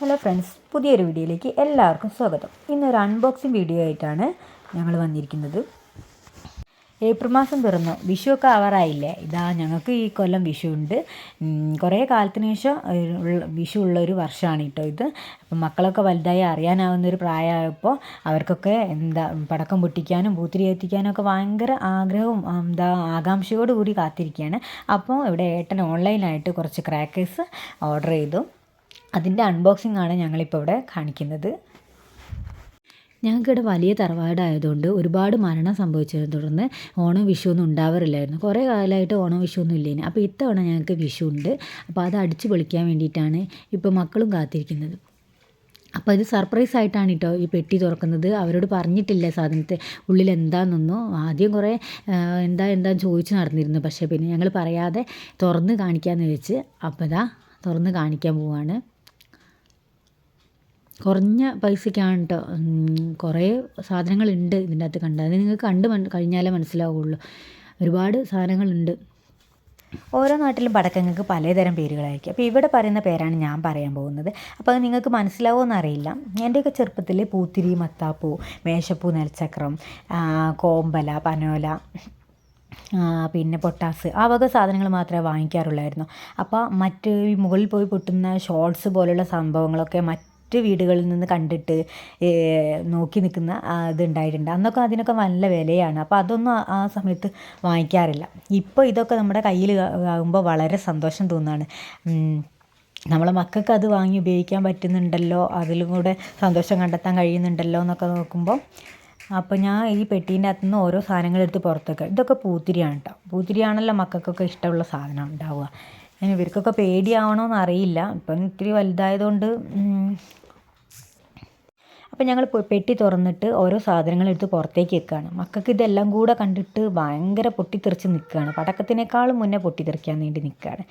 Hello friends പുതിയൊരു വീഡിയോയിലേക്ക് എല്ലാവർക്കും സ്വാഗതം. ഇന്നൊരു അൺബോക്സിങ് വീഡിയോ ആയിട്ടാണ് ഞങ്ങൾ വന്നിരിക്കുന്നത്. ഏപ്രിൽ മാസം പിറന്നു വിഷുവൊക്കെ ആവാറായില്ലേ? ഇതാ ഞങ്ങൾക്ക് ഈ കൊല്ലം വിഷു ഉണ്ട് കുറേ കാലത്തിന് ശേഷം വിഷു ഉള്ള- ഒരു വർഷമാണ് കേട്ടോ ഇത്. അപ്പം മക്കളൊക്കെ വലുതായി അറിയാനാവുന്ന ഒരു പ്രായമായപ്പോൾ അവർക്കൊക്കെ എന്താ പടക്കം പൊട്ടിക്കാനും പൂത്തിരി എത്തിക്കാനും ഒക്കെ ഭയങ്കര ആഗ്രഹവും എന്താ ആകാംക്ഷയോടുകൂടി കാത്തിരിക്കുകയാണ് അപ്പോൾ ഇവിടെ ഏട്ടൻ ഓൺലൈനായിട്ട് കുറച്ച് ക്രാക്കേഴ്സ് ഓർഡർ ചെയ്തു. അതിന്റെ അൺബോക്സിംഗ് ആണ് ഞങ്ങളിപ്പോൾ ഇവിടെ കാണിക്കുന്നത്. ഞങ്ങൾക്കിവിടെ വലിയ തറവാടായതുകൊണ്ട് ഒരുപാട് മരണം സംഭവിച്ചതിനെ തുടർന്ന് ഓണം വിഷു ഒന്നും ഉണ്ടാവാറില്ലായിരുന്നു. കുറേ കാലമായിട്ട് ഓണം വിഷു ഒന്നും ഇല്ലേന്. അപ്പോൾ ഇത്തവണ ഞങ്ങൾക്ക് വിഷു ഉണ്ട്. അപ്പോൾ അത് അടിച്ചു പൊളിക്കാൻ വേണ്ടിയിട്ടാണ് ഇപ്പോൾ മക്കളും കാത്തിരിക്കുന്നത്. അപ്പോൾ ഇത് സർപ്രൈസ് ആയിട്ടാണ് കേട്ടോ ഈ പെട്ടി തുറക്കുന്നത്. അവരോട് പറഞ്ഞിട്ടില്ല സാധനത്തെ ഉള്ളിൽ എന്താണെന്നൊന്നും ആദ്യം കുറേ എന്താ എന്താ ചോദിച്ച് നടന്നിരുന്നു. പക്ഷേ പിന്നെ ഞങ്ങൾ പറയാതെ തുറന്ന് കാണിക്കാമെന്ന് വെച്ച് അപ്പോൾ ഇതാ തുറന്ന് കാണിക്കാൻ പോവാണ്. കുറഞ്ഞ പൈസയ്ക്കാണ് കേട്ടോ കുറേ സാധനങ്ങളുണ്ട് ഇതിന്റെ അകത്ത് കണ്ടത് അത് നിങ്ങൾക്ക് കണ്ട് കഴിഞ്ഞാലേ മനസ്സിലാവുള്ളൂ. ഒരുപാട് സാധനങ്ങളുണ്ട്. ഓരോ നാട്ടിലും പടക്കങ്ങൾക്ക് പലതരം പേരുകളായിരിക്കും. അപ്പോൾ ഇവിടെ പറയുന്ന പേരാണ് ഞാൻ പറയാൻ പോകുന്നത്. അപ്പോൾ അത് നിങ്ങൾക്ക് മനസ്സിലാവുമെന്ന് അറിയില്ല എന്റെയൊക്കെ ചെറുപ്പത്തിൽ പൂത്തിരി മത്താപ്പൂ മേശപ്പൂ നെൽച്ചക്രം കോമ്പല പനോല പിന്നെ പൊട്ടാസ് ആ വക സാധനങ്ങൾ മാത്രമേ വാങ്ങിക്കാറുള്ളായിരുന്നു. അപ്പോൾ മറ്റ് മുകളിൽ പോയി പൊട്ടുന്ന ഷോർട്സ് പോലുള്ള സംഭവങ്ങളൊക്കെ മറ്റ് വീടുകളിൽ നിന്ന് കണ്ടിട്ട് നോക്കി നിൽക്കുന്ന ഇതുണ്ടായിട്ടുണ്ട്. അന്നൊക്കെ അതിനൊക്കെ നല്ല വിലയാണ്. അപ്പോൾ അതൊന്നും ആ- സമയത്ത് വാങ്ങിക്കാറില്ല. ഇപ്പോൾ ഇതൊക്കെ നമ്മുടെ കയ്യിൽ ആകുമ്പോൾ വളരെ സന്തോഷം തോന്നുകയാണ് നമ്മളെ മക്കൾക്ക് അത് വാങ്ങി ഉപയോഗിക്കാൻ പറ്റുന്നുണ്ടല്ലോ അതിലും കൂടെ സന്തോഷം കണ്ടെത്താൻ കഴിയുന്നുണ്ടല്ലോ എന്നൊക്കെ നോക്കുമ്പോൾ അപ്പോൾ ഞാൻ ഈ പെട്ടീന്റെ അകത്തു നിന്ന് ഓരോ സാധനങ്ങൾ എടുത്ത് പുറത്തേക്ക് ഇതൊക്കെ പൂത്തിരിയാണ് കേട്ടോ പൂത്തിരിയാണല്ലോ മക്കൾക്കൊക്കെ ഇഷ്ടമുള്ള സാധനം ഉണ്ടാവുക. ഇവർക്കൊക്കെ പേടിയാവണമെന്ന് അറിയില്ല. ഇപ്പം ഇത്തിരി വലുതായതുകൊണ്ട് ഉം, അപ്പം ഞങ്ങൾ പെട്ടി തുറന്നിട്ട് ഓരോ സാധനങ്ങൾ എടുത്ത് പുറത്തേക്ക് വെക്കുകയാണ് മക്കൾക്ക് ഇതെല്ലാം കൂടെ കണ്ടിട്ട് ഭയങ്കര പൊട്ടിത്തെറിച്ച് നിൽക്കുകയാണ് പടക്കത്തിനേക്കാളും മുന്നേ പൊട്ടിത്തെറിക്കാൻ വേണ്ടി നിൽക്കുകയാണ്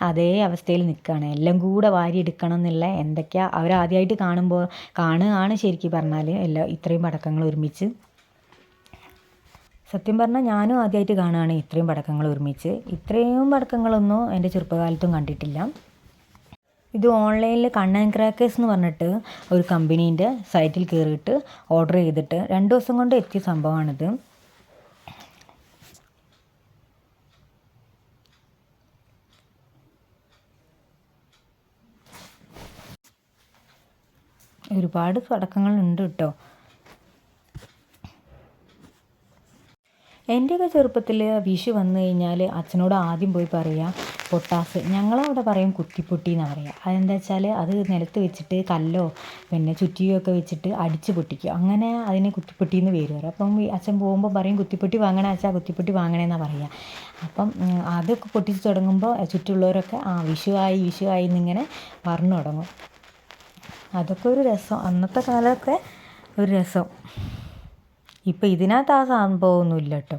അതേ അവസ്ഥയിൽ നിൽക്കുകയാണ് എല്ലാം കൂടെ വാരി എടുക്കണം എന്നുള്ള എന്തൊക്കെയാ അവരാദ്യമായിട്ട് കാണുമ്പോൾ കാണുകയാണ് ശരിക്കും പറഞ്ഞാൽ എല്ലാ ഇത്രയും പടക്കങ്ങൾ ഒരുമിച്ച്. സത്യം പറഞ്ഞാൽ ഞാനും ആദ്യമായിട്ട് കാണുകയാണ് ഇത്രയും പടക്കങ്ങൾ ഒരുമിച്ച്. ഇത്രയും പടക്കങ്ങളൊന്നും എന്റെ ചെറുപ്പകാലത്തും കണ്ടിട്ടില്ല. ഇത് ഓൺലൈനിൽ കണ്ണൻ ക്രാക്കേഴ്സ് എന്ന് പറഞ്ഞിട്ട് ഒരു കമ്പനീന്റെ സൈറ്റിൽ കയറിയിട്ട് ഓർഡർ ചെയ്തിട്ട് രണ്ട് ദിവസം കൊണ്ട് എത്തിയ സംഭവമാണിത്. ഒരുപാട് പടക്കങ്ങളുണ്ട് കേട്ടോ. എന്റെയൊക്കെ ചെറുപ്പത്തിൽ വിഷു വന്നു കഴിഞ്ഞാൽ അച്ഛനോട് ആദ്യം പോയി പറയുക പൊട്ടാസ്. ഞങ്ങളവിടെ പറയും കുത്തിപ്പൊട്ടി എന്നാണ് പറയുക അതെന്താ വെച്ചാൽ അത് നിലത്ത് വെച്ചിട്ട് കല്ലോ പിന്നെ ചുറ്റിയോ ഒക്കെ വെച്ചിട്ട് അടിച്ച് പൊട്ടിക്കുക അങ്ങനെ അതിന് കുത്തിപ്പൊട്ടി എന്ന് പേര് വരും. അപ്പം അച്ഛൻ പോകുമ്പോൾ പറയും കുത്തിപ്പൊട്ടി വാങ്ങണേ അച്ഛാ കുത്തിപ്പൊട്ടി വാങ്ങണേ എന്നാണ് പറയുക അപ്പം അതൊക്കെ പൊട്ടിച്ച് തുടങ്ങുമ്പോൾ ചുറ്റുള്ളവരൊക്കെ ആ വിഷു ആയി വിഷു ആയി എന്നിങ്ങനെ പറഞ്ഞു തുടങ്ങും. അതൊക്കെ ഒരു രസം. അന്നത്തെ കാലമൊക്കെ ഒരു രസം. ഇപ്പം ഇതിനകത്ത് ആ സംഭവമൊന്നുമില്ല കേട്ടോ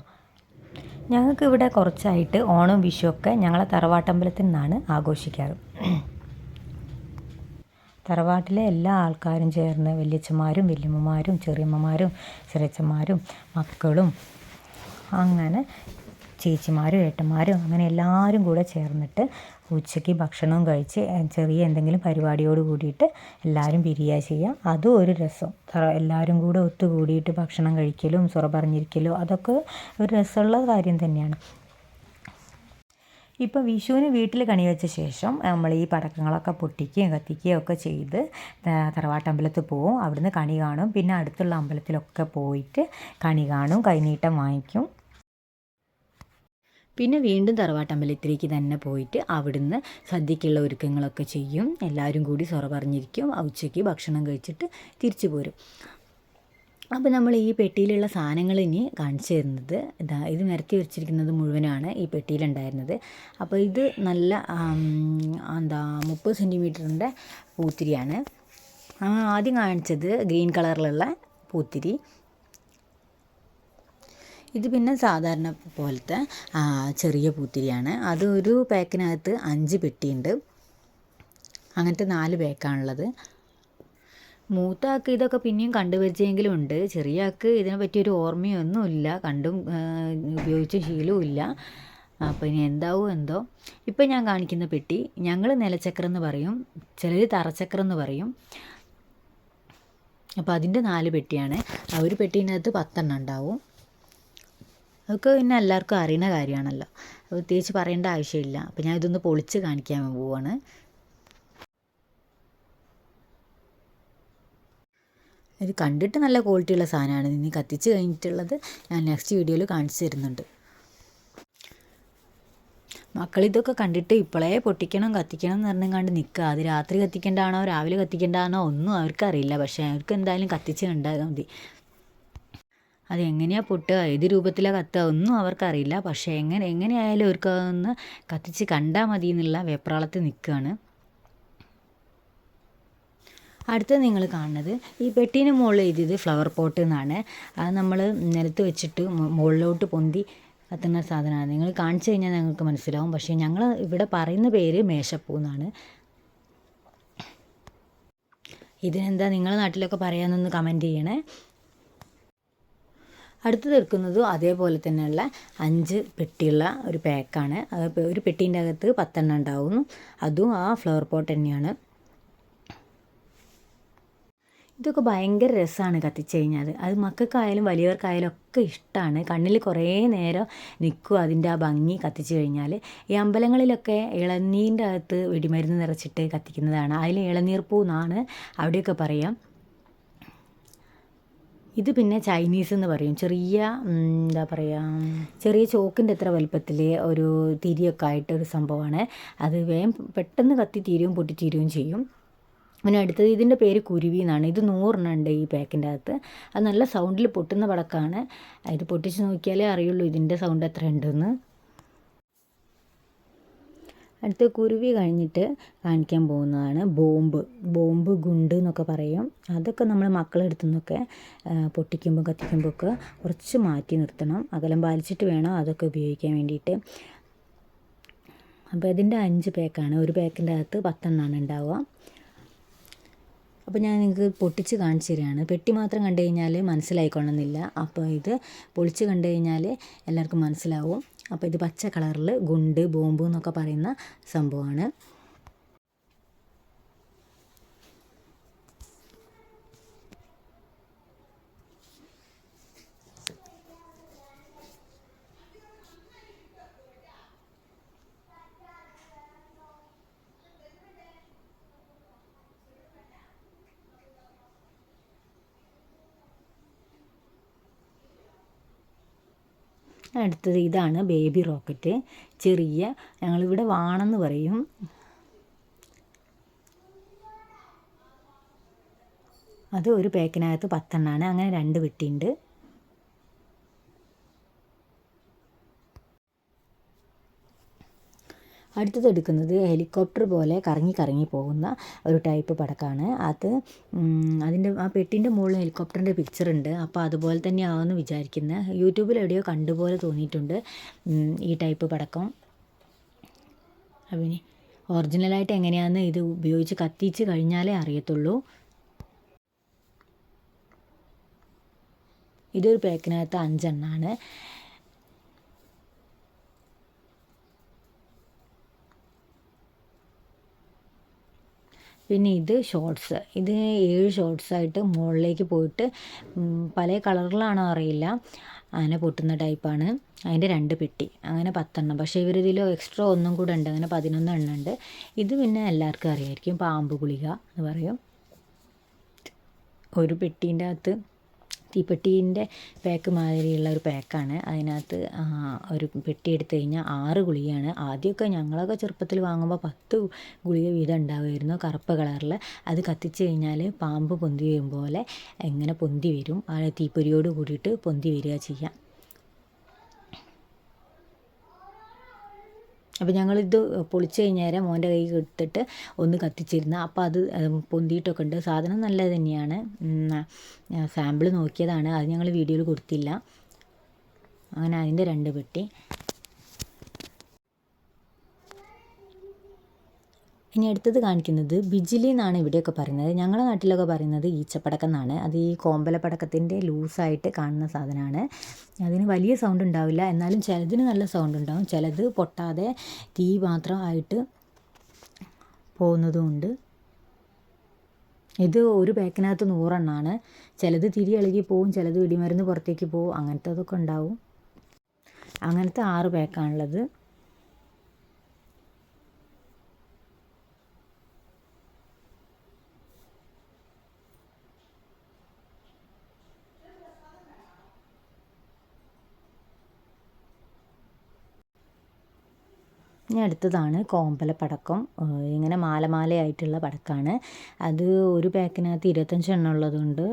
ഞങ്ങൾക്ക് ഇവിടെ കുറച്ചായിട്ട് ഓണം വിഷുവൊക്കെ ഞങ്ങളെ തറവാട്ടമ്പലത്തിൽ നിന്നാണ് ആഘോഷിക്കാറ്. തറവാട്ടിലെ എല്ലാ ആൾക്കാരും ചേർന്ന് വല്യച്ഛന്മാരും വല്യമ്മമാരും ചെറിയമ്മമാരും ചെറിയച്ഛന്മാരും മക്കളും അങ്ങനെ ചേച്ചിമാരും ഏട്ടന്മാരും അങ്ങനെ എല്ലാവരും കൂടെ ചേർന്നിട്ട് ഉച്ചയ്ക്ക് ഭക്ഷണവും കഴിച്ച് ചെറിയ എന്തെങ്കിലും പരിപാടിയോട് കൂടിയിട്ട് എല്ലാവരും പിരിയുക ചെയ്യുക അതും ഒരു രസം. എല്ലാവരും കൂടെ ഒത്തുകൂടിയിട്ട് ഭക്ഷണം കഴിക്കലും സുറ പറഞ്ഞിരിക്കലും അതൊക്കെ ഒരു രസമുള്ള കാര്യം തന്നെയാണ്. ഇപ്പോൾ വിഷുവിന് വീട്ടിൽ കണി വെച്ച ശേഷം നമ്മൾ ഈ പടക്കങ്ങളൊക്കെ പൊട്ടിക്കുകയും കത്തിക്കുകയും ഒക്കെ ചെയ്ത് തറവാട്ടമ്പലത്തിൽ പോവും. അവിടുന്ന് കണി കാണും. പിന്നെ അടുത്തുള്ള അമ്പലത്തിലൊക്കെ പോയിട്ട് കണി കാണും. കൈനീട്ടം വാങ്ങിക്കും. പിന്നെ വീണ്ടും തറവാട്ടമ്പലത്തിലേക്ക് തന്നെ പോയിട്ട് അവിടുന്ന് സദ്യക്കുള്ള ഒരുക്കങ്ങളൊക്കെ ചെയ്യും. എല്ലാവരും കൂടി സൊറ പറഞ്ഞിരിക്കും ഉച്ചയ്ക്ക് ഭക്ഷണം കഴിച്ചിട്ട് തിരിച്ചു പോരും. അപ്പോൾ നമ്മൾ ഈ പെട്ടിയിലുള്ള സാധനങ്ങൾ ഇനി കാണിച്ചു തരുന്നത്. ഇതാ ഇത് നിരത്തി വെച്ചിരിക്കുന്നത് മുഴുവനാണ് ഈ പെട്ടിയിലുണ്ടായിരുന്നത്. അപ്പോൾ ഇത് നല്ല എന്താ മുപ്പത് സെന്റിമീറ്ററിന്റെ പൂത്തിരിയാണ്. ആദ്യം കാണിച്ചത് ഗ്രീൻ കളറിലുള്ള പൂത്തിരി. ഇത് പിന്നെ സാധാരണ പോലത്തെ ചെറിയ പൂത്തിരിയാണ്. അത് ഒരു പാക്കിനകത്ത് അഞ്ച് പെട്ടിയുണ്ട്. അങ്ങനത്തെ നാല് പാക്കാണുള്ളത്. മൂത്ത ആൾക്ക് ഇതൊക്കെ പിന്നെയും കണ്ടുപരിച്ചെങ്കിലും ഉണ്ട്. ചെറിയ ആൾക്ക് ഇതിനെ പറ്റിയൊരു ഓർമ്മയൊന്നുമില്ല. കണ്ടും ഉപയോഗിച്ച ശീലവും ഇല്ല അപ്പോൾ ഇനി എന്താവും എന്തോ. ഇപ്പം ഞാൻ കാണിക്കുന്ന പെട്ടി ഞങ്ങൾ നിലച്ചക്രം എന്ന് പറയും. ചിലർ തറച്ചക്രം എന്ന് പറയും. അപ്പോൾ അതിന്റെ നാല് പെട്ടിയാണ്. ആ ഒരു പെട്ടീനകത്ത് പത്തെണ്ണം ഉണ്ടാവും. അതൊക്കെ പിന്നെ എല്ലാവർക്കും അറിയുന്ന കാര്യമാണല്ലോ. പ്രത്യേകിച്ച് പറയേണ്ട ആവശ്യമില്ല. അപ്പോൾ ഞാൻ ഇതൊന്ന് പൊളിച്ച് കാണിക്കാൻ പോവാണ്. ഇത് കണ്ടിട്ട് നല്ല ക്വാളിറ്റിയുള്ള സാധനമാണ്. ഇനി കത്തിച്ച് കഴിഞ്ഞിട്ടുള്ളത് ഞാൻ നെക്സ്റ്റ് വീഡിയോയിൽ കാണിച്ചു തരുന്നുണ്ട്. മക്കളിതൊക്കെ കണ്ടിട്ട് ഇപ്പോഴേ പൊട്ടിക്കണം കത്തിക്കണം എന്ന് പറഞ്ഞും കണ്ട് നിൽക്കുക അത് രാത്രി കത്തിക്കേണ്ടതാണോ രാവിലെ കത്തിക്കേണ്ടതാണോ ഒന്നും അവർക്കറിയില്ല. പക്ഷേ അവർക്ക് എന്തായാലും കത്തിച്ച് കണ്ടാൽ മതി. അത് എങ്ങനെയാണ് പൊട്ടുക? ഏത് രൂപത്തിലാണ് കത്തുക? ഒന്നും അവർക്കറിയില്ല. പക്ഷേ എങ്ങനെ എങ്ങനെയായാലും അവർക്ക് അതൊന്ന് കത്തിച്ച് കണ്ടാൽ മതി എന്നുള്ള വെപ്രാളത്തിൽ നിൽക്കുകയാണ്. അടുത്തത് നിങ്ങൾ കാണുന്നത് ഈ പെട്ടീന് മുകളിൽ എഴുതിയത് ഫ്ലവർ പോട്ട് എന്നാണ്. അത് നമ്മൾ നിലത്ത് വെച്ചിട്ട് മുകളിലോട്ട് പൊന്തി കത്തുന്ന സാധനമാണ്. നിങ്ങൾ കാണിച്ചു കഴിഞ്ഞാൽ ഞങ്ങൾക്ക് മനസ്സിലാവും. പക്ഷേ ഞങ്ങൾ ഇവിടെ പറയുന്ന പേര് മേശപ്പൂ എന്നാണ്. ഇതിനെന്താ നിങ്ങളുടെ നാട്ടിലൊക്കെ പറയാമെന്നൊന്ന് കമന്റ് ചെയ്യണേ. അടുത്തത് എടുക്കുന്നതും അതേപോലെ തന്നെയുള്ള അഞ്ച് പെട്ടിയുള്ള ഒരു പാക്കാണ്. ഒരു പെട്ടീന്റെ അകത്ത് പത്തെണ്ണം ഉണ്ടാവും അതും ആ ഫ്ലവർ പോട്ട് തന്നെയാണ്. ഇതൊക്കെ ഭയങ്കര രസമാണ് കത്തിച്ച് കഴിഞ്ഞാൽ അത് മക്കൾക്കായാലും വലിയവർക്കായാലും ഒക്കെ ഇഷ്ടമാണ് കണ്ണിൽ കുറേ നേരം നിൽക്കും അതിന്റെ ആ ഭംഗി കത്തിച്ച് കഴിഞ്ഞാൽ ഈ അമ്പലങ്ങളിലൊക്കെ ഇളനീരിന്റെ അകത്ത് വെടിമരുന്ന് നിറച്ചിട്ട് കത്തിക്കുന്നതാണ്. അതിൽ ഇളനീർ എന്നാണ് അവിടെയൊക്കെ പറയാം. ഇത് പിന്നെ ചൈനീസ് എന്ന് പറയും. ചെറിയ എന്താ പറയുക ചെറിയ ചോക്കിന്റെ എത്ര വലുപ്പത്തിൽ ഒരു തിരിയൊക്കെ ആയിട്ട് ഒരു സംഭവമാണ്. അത് വേഗം പെട്ടെന്ന് കത്തി തീരുകയും പൊട്ടിത്തീരുകയും ചെയ്യും. പിന്നെ അടുത്തത് ഇതിന്റെ പേര് കുരുവി എന്നാണ്. ഇത് നൂറെണ്ണം ഉണ്ട് ഈ പാക്കിന്റെ അകത്ത്. അത് നല്ല സൗണ്ടിൽ പൊട്ടുന്ന പടക്കമാണ് ഇത് പൊട്ടിച്ച് നോക്കിയാലേ അറിയുള്ളൂ ഇതിന്റെ സൗണ്ട് എത്ര ഉണ്ടെന്ന്. അടുത്ത കുരുവി കഴിഞ്ഞിട്ട് കാണിക്കാൻ പോകുന്നതാണ് ബോംബ്. ബോംബ് ഗുണ്ട് എന്നൊക്കെ പറയും. അതൊക്കെ നമ്മൾ മക്കളെടുത്തു നിന്നൊക്കെ പൊട്ടിക്കുമ്പോൾ കത്തിക്കുമ്പോൾ ഒക്കെ കുറച്ച് മാറ്റി നിർത്തണം. അകലം പാലിച്ചിട്ട് വേണം അതൊക്കെ ഉപയോഗിക്കാൻ വേണ്ടിയിട്ട്. അപ്പോൾ ഇതിന്റെ അഞ്ച് പാക്കാണ്. ഒരു പാക്കിന്റെ അകത്ത് പത്തെണ്ണമാണ് ഉണ്ടാവുക. അപ്പോൾ ഞാൻ നിങ്ങൾക്ക് പൊട്ടിച്ച് കാണിച്ചു തരികയാണ് പെട്ടി മാത്രം കണ്ടു കഴിഞ്ഞാൽ മനസ്സിലായിക്കൊള്ളണമെന്നില്ല അപ്പോൾ ഇത് പൊളിച്ച് കണ്ടു കഴിഞ്ഞാൽ എല്ലാവർക്കും മനസ്സിലാവും. അപ്പോൾ ഇത് പച്ച കളറിൽ ഗുണ്ട് ബോംബ് എന്നൊക്കെ പറയുന്ന സംഭവമാണ്. അടുത്തത് ഇതാണ് ബേബി റോക്കറ്റ്. ചെറിയ ഞങ്ങളിവിടെ വാണെന്ന് പറയും. അത് ഒരു പാക്കിനകത്ത് പത്തെണ്ണമാണ് അങ്ങനെ രണ്ട് വെട്ടിയുണ്ട്. അടുത്തത് എടുക്കുന്നത് ഹെലികോപ്റ്റർ പോലെ കറങ്ങി കറങ്ങി പോകുന്ന ഒരു ടൈപ്പ് പടക്കമാണ് അത് അതിന്റെ ആ പെട്ടിന്റെ മുകളിൽ ഹെലികോപ്റ്ററിന്റെ പിക്ചർ ഉണ്ട്. അപ്പോൾ അതുപോലെ തന്നെയാണെന്ന് വിചാരിക്കുന്നത് യൂട്യൂബിൽ എവിടെയോ കണ്ടുപോലെ തോന്നിയിട്ടുണ്ട് ഈ ടൈപ്പ് പടക്കം. അപ്പം ഒറിജിനലായിട്ട് എങ്ങനെയാണെന്ന് ഇത് ഉപയോഗിച്ച് കത്തിച്ച് കഴിഞ്ഞാലേ അറിയത്തുള്ളൂ. ഇതൊരു പാക്കിനകത്ത് അഞ്ചെണ്ണമാണ് പിന്നെ ഇത് ഷോർട്സ് ഇത് ഏഴ് ഷോർട്സ് ആയിട്ട് മുകളിലേക്ക് പോയിട്ട് പല കളറിലാണോ അറിയില്ല. അങ്ങനെ പൊട്ടുന്ന ടൈപ്പാണ് അതിന്റെ രണ്ട് പെട്ടി. അങ്ങനെ പത്തെണ്ണം. പക്ഷേ ഇവരിതിൽ എക്സ്ട്രാ ഒന്നും കൂടെ ഉണ്ട്. അങ്ങനെ പതിനൊന്ന് എണ്ണം ഉണ്ട്. ഇത് പിന്നെ എല്ലാവർക്കും അറിയായിരിക്കും. പാമ്പ് ഗുളിക എന്ന് പറയും. ഒരു പെട്ടീന്റെ അകത്ത് തീപ്പെട്ടീന്റെ പാക്ക് മാതിരിയുള്ള ഒരു പാക്കാണ്. അതിനകത്ത് ഒരു പെട്ടി എടുത്തു കഴിഞ്ഞാൽ ആറ് ഗുളികയാണ്. ആദ്യമൊക്കെ ഞങ്ങളൊക്കെ ചെറുപ്പത്തിൽ വാങ്ങുമ്പോൾ പത്ത് ഗുളിക വീതം ഉണ്ടാവുമായിരുന്നു കറുപ്പ് കളറിൽ അത് കത്തിച്ച് കഴിഞ്ഞാൽ പാമ്പ് പൊന്തി വരും പോലെ എങ്ങനെ പൊന്തി വരും. ആ തീപ്പൊരിയോട് കൂടിയിട്ട് പൊന്തി വരിക ചെയ്യാം. അപ്പോൾ ഞങ്ങളിത് പൊളിച്ച് കഴിഞ്ഞേരം മോന്റെ കൈ എടുത്തിട്ട് ഒന്ന് കത്തിച്ചിരുന്നു. അപ്പോൾ അത് പൊന്തിയിട്ടൊക്കെ ഉണ്ട്. സാധനം നല്ലത് തന്നെയാണ്. സാമ്പിൾ നോക്കിയതാണ്. അത് ഞങ്ങൾ വീഡിയോയിൽ കൊടുത്തില്ല. അങ്ങനെ അതിന്റെ രണ്ട് പെട്ടി. ഇനി അടുത്തത് കാണിക്കുന്നത് ബിജിലി എന്നാണ് ഇവിടെയൊക്കെ പറയുന്നത്. ഞങ്ങളുടെ നാട്ടിലൊക്കെ പറയുന്നത് ഈച്ചപ്പടക്കം എന്നാണ് അത് ഈ കോമ്പലപ്പടക്കത്തിന്റെ ലൂസായിട്ട് കാണുന്ന സാധനമാണ്. അതിന് വലിയ സൗണ്ട് ഉണ്ടാവില്ല. എന്നാലും ചിലതിന് നല്ല സൗണ്ട് ഉണ്ടാവും. ചിലത് പൊട്ടാതെ തീ മാത്രമായിട്ട് പോകുന്നതുമുണ്ട്. ഇത് ഒരു പാക്കിനകത്ത് നൂറെണ്ണമാണ് ചിലത് തിരി ഇളകി പോവും ചിലത് വെടിമരുന്ന് പുറത്തേക്ക് പോവും. അങ്ങനത്തതൊക്കെ ഉണ്ടാവും. അങ്ങനത്തെ ആറ് പാക്കാണുള്ളത് ഇനി അടുത്തതാണ് കോമ്പല പടക്കം. ഇങ്ങനെ മാല മാലയായിട്ടുള്ള പടക്കമാണ് അത് ഒരു പാക്കിനകത്ത് ഇരുപത്തഞ്ച് എണ്ണം ഉള്ളതുണ്ട്.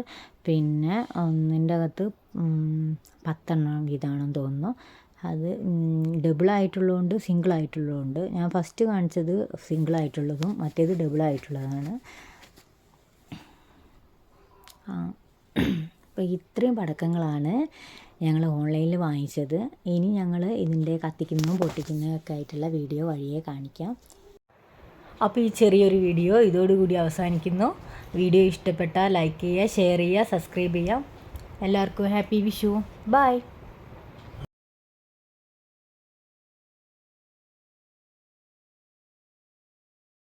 പിന്നെ ഒന്നിന്റെ അകത്ത് പത്തെണ്ണം വീതമാണെന്ന് തോന്നുന്നു. അത് ഡബിൾ ആയിട്ടുള്ളതുണ്ട് സിംഗിൾ ആയിട്ടുള്ളതുണ്ട് ഞാൻ ഫസ്റ്റ് കാണിച്ചത് സിംഗിൾ ആയിട്ടുള്ളതും മറ്റേത് ഡബിൾ ആയിട്ടുള്ളതാണ് അപ്പോൾ ഇത്രയും പടക്കങ്ങളാണ്. ഞങ്ങൾ ഓൺലൈനിൽ വാങ്ങിച്ചത്. ഇനി ഞങ്ങൾ ഇതിന്റെ കത്തിക്കുന്നതും പൊട്ടിക്കുന്നതും ഒക്കെ ആയിട്ടുള്ള വീഡിയോ വഴിയെ കാണിക്കാം. അപ്പോൾ ഈ ചെറിയൊരു വീഡിയോ ഇതോടുകൂടി അവസാനിക്കുന്നു. വീഡിയോ ഇഷ്ടപ്പെട്ടാൽ ലൈക്ക് ചെയ്യുക ഷെയർ ചെയ്യുക സബ്സ്ക്രൈബ് ചെയ്യുക. എല്ലാവർക്കും ഹാപ്പി വിഷു. ബൈ.